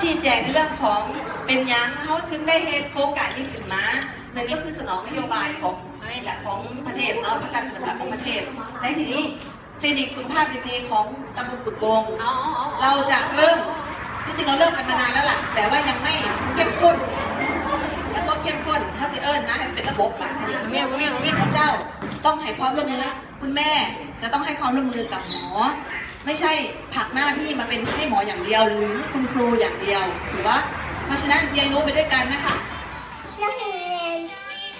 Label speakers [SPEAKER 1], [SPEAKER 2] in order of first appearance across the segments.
[SPEAKER 1] ชี้แจงในเรื่องของเป็นหยังเขาถึงได้เฮ็ดโครงการนี้ขึ้นมาหนึ่งก็คือสนองนโยบายของของประเทศเนาะประการสนับสนุนของประเทศและทีนี้คลินิกสุขภาพดีๆของตำบลกุดกง
[SPEAKER 2] เอาเอาเอา
[SPEAKER 1] เราจะเริ่มที่จริงเราเริ่มกันมานานแล้วล่ะ แต่ว่ายังไม่เข้มข้น แล้วก็เข้มข้นถ้าจะเอิญนะให้เป็นระบบปะให้
[SPEAKER 2] เมียเมียเมีย
[SPEAKER 1] พระเจ้า ต้องให้ความร่วมมือคุณแม่จะต้องให้ความร่วมมือกับหมอ ไม่ใช่ผักหน้าที่มาเป็นให้หมออย่างเดียวหรือคุณครูอย่างเดียวถือว่าเพราะฉะนั้นเรียนรู้ไปด้วยกันนะคะ
[SPEAKER 3] นักเรียน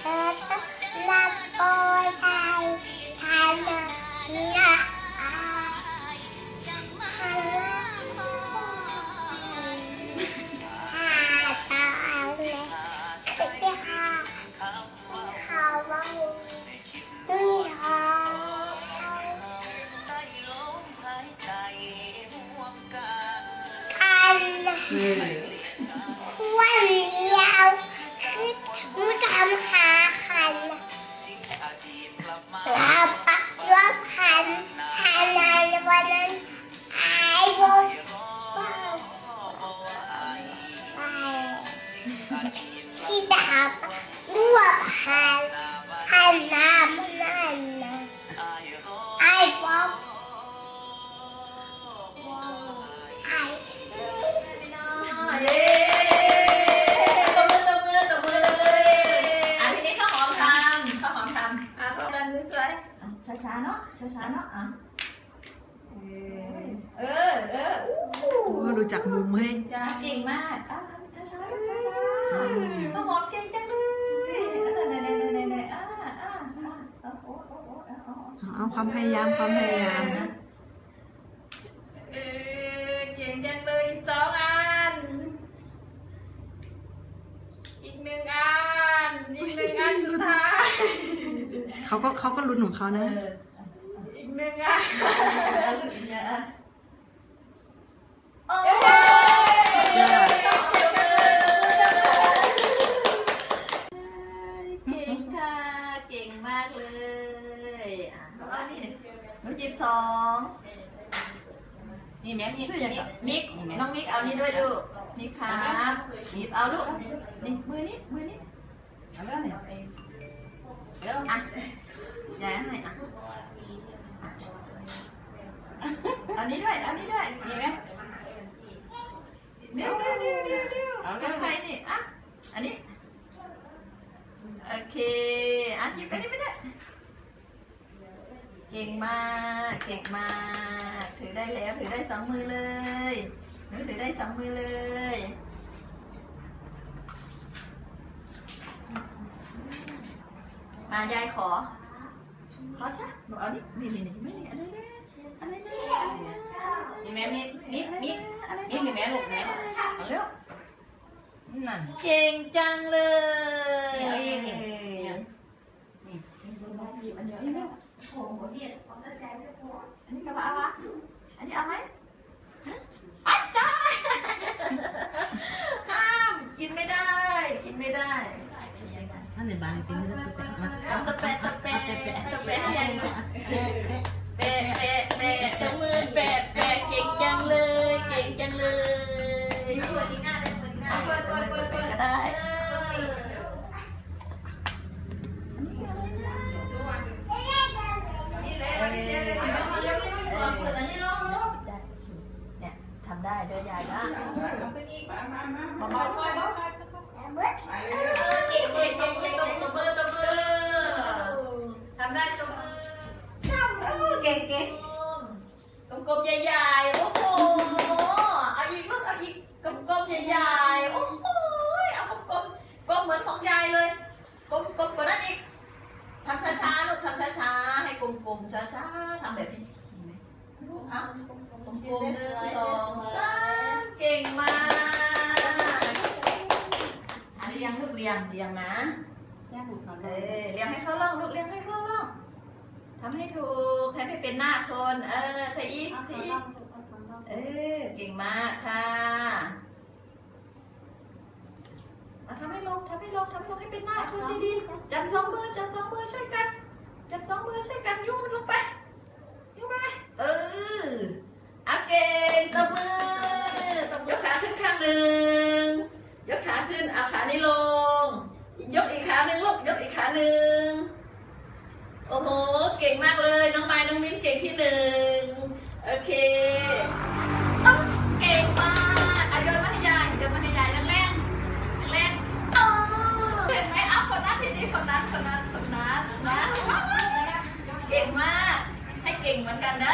[SPEAKER 3] เออรับโอยไทยไทยนะ วันเดียวคือมูทำขาคันลาปักรอบคันคันนั้นวันนั้นไอ้บนที่ดาบรวบคันคันน้ำนั่นนะไอ้บอไช้า
[SPEAKER 2] ช้าๆเนาะช้าช้าๆเนาะอะเออเอออู้
[SPEAKER 1] รู้จักมุมให้
[SPEAKER 2] จ้าเก่งมากอะช้าช้าๆช้าช้าๆข้าวหอมเก่งจังเลยเออไหนไหนไหนไหนอะอะอะโอ้โหโอ้โหโอ้โห
[SPEAKER 1] เอาความพยายามความพยายาม
[SPEAKER 2] เออเก่งจังเลยอีกสองอัน อีกหนึ่งอัน อีกหนึ่งอันสุดท้าย
[SPEAKER 1] เขาก็เขาก็ลุ้นของเขานะ
[SPEAKER 2] อีกหนึ่งอันโอ้เก่งค่ะ เก่งมากเลยอะแล้วก็นี่หนูจิบสอง
[SPEAKER 4] นี่แม่มี
[SPEAKER 2] ชื่ออย่างกับมิกน้องมิกเอานี่ด้วยลูกมิกครับหยิบเอาลูกนี่มือนี้มือนี้
[SPEAKER 4] เอาเรื่องเนี่ยเดี๋ยว
[SPEAKER 2] อะ ยายให้อะเอานี้ด้วยเอานี้ด้วย
[SPEAKER 4] นี่ไหม
[SPEAKER 2] เดี๋ยวเดี๋ยวเดี๋ยวเดี๋ยวเดี๋ยวของใครนี่อะอันนี้โอเคอะหยิบอันนี้ไม่ได้เก่งมากเก่งมากถือได้แล้วถือได้สองมือเลยหนูถือได้สองมือเลยมายายขอ ขอใช่หนูเอานี่นี่นี่นี่ไม่นี่อะไรเนี่ยอะไรเนี่ย
[SPEAKER 4] นี่แม่มีมีมี
[SPEAKER 2] อะไร
[SPEAKER 4] มีนี่แม่ลูกแม่เอาเร็วนั่น
[SPEAKER 2] เก่งจังเลย
[SPEAKER 4] เอาอีกนี่เนี่ย
[SPEAKER 2] นี่หยิบอันเดียวนี่เร็วโอ้โหเนี่ยอันนี้กระบะวะอันนี้เอาไหมฮะอัดจ้าห้ามกินไม่ได้ กินไม่ได้
[SPEAKER 4] ท่านในบ้านกินไม่ได้
[SPEAKER 2] ทำได้ด้วยยายนะเบาๆเก่งเก่งเก่งเก่งตบมือตบมือทำได้ตบมือ
[SPEAKER 1] เก่งเก่ง
[SPEAKER 2] กลมๆใหญ่ๆ โอ้โห เอาอีกลูกเอาอีกกลมๆใหญ่ๆ โอ้โห เอากลมๆกลมเหมือนของยายเลย กลมๆกว่านั้นอีกทำช้าๆ ลูกทำช้าๆ ให้กลมๆ ช้าๆ ทำแบบนี้เอากลมๆหนึ่งสองสามเก่งมากอันนี้ ยังลูกเรียงเรียงนะ
[SPEAKER 4] ย่าบุกเขา
[SPEAKER 2] เอ
[SPEAKER 4] เลย
[SPEAKER 2] อเรียงให้เข้าร่องลูกเรียงให้เข้าร่องทำให้ถูกให้ไม่เป็นหน้าคน เออใส่อีกใส่อีกเออเก่งมากค่ะเอาทำให้ลงทำให้ลงทำให้ลงให้เป็นหน้าคนดีๆ จับสองมือจับสองมือช่วยกัน จับสองมือช่วยกันยุ่งมันลงไป ยุ่งไป เออเอาเก่งตบมือตบยกขาขึ้นข้างหนึ่งหนึ่งยกขาขึ้นเอาขานี้ลง เก่งมากเลย น้องไม้น้องมิ้นเก่งที่หนึ่งโอเคเก่งมากเอายนมาให้ยายโยนมาให้ยายแรงแรงแรงเออเห็นไหมเอาคนนั้นทีนี้คนนั้นคนนั้นคนนั้นคนนั้นเก่งมาก ให้เก่งเหมือนกันนะ